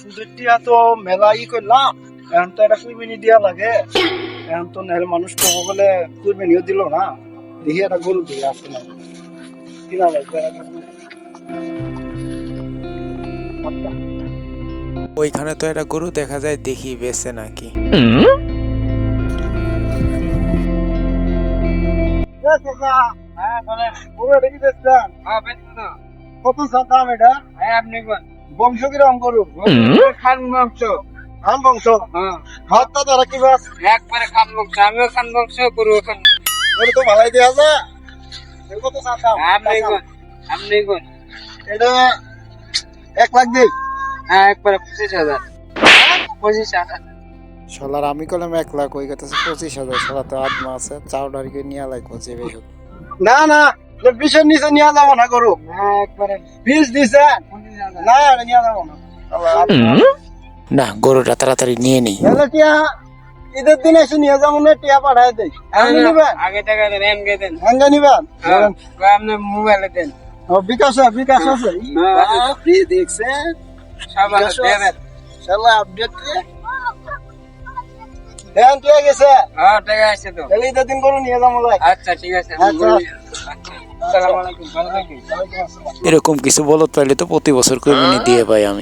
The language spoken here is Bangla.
সুদের টিয়া তো মেলা ই করলাম এখন তো এটা কুরবানি দিয়া লাগে। এখন তো নেল মানুষ কব বলে কুরবানিও দিল না। দেখি একটা গরু দিয়ে আসে না। কিনা ওইখানে তো একটা গরু দেখা যায় দেখি বেছে নাকি। হ্যাঁ বলেন। গরু এটা কি দেখছেন কত দাম এটা? বংশ কিরম গরু খান বংশ। আম বংশ? হ্যাঁ। হাতটা তারা কি বাস? একবারে খান বংশ আমিও খান বংশ গরু খান তো ভালাই কত দাম আপনি কোন আপনি কোন এটা এক লাখ দিই। হ্যাঁ একবারে পঁচিশ হাজার। পঁচিশ হাজার। শালার আমি কলম এক লাখ ওই কথা পঁচিশ হাজার। শালা তো আট মাস আছে চাউডার কে নিয়ে লাগবো যে না না বিশের নিচে নিয়ে যাব না গরু। হ্যাঁ একবারে। বিষ দিছে না এটা নিয়ে যাব না না গরুটা তাড়াতাড়ি নিয়ে নিই ঈদের দিন এসে নিয়ে যাব না টিয়া পাঠাই দেই আগে টাকা দেন এমকে দেন হ্যাঙ্গা নিবেন আপনি মোবাইলে দেন ও, বিকাশ বিকাশ আছে। আপনি দেখছেন সব দেবেন শালা আপডেট দেন টিয়া গেছে হ্যাঁ টাকা আছে তো তাহলে ঈদের দিন গরু নিয়ে যাব আচ্ছা ঠিক আছে আচ্ছা। এরকম কিছু বলো তাহলে তো প্রতি বছর কুরবানি দিয়ে পাই আমি।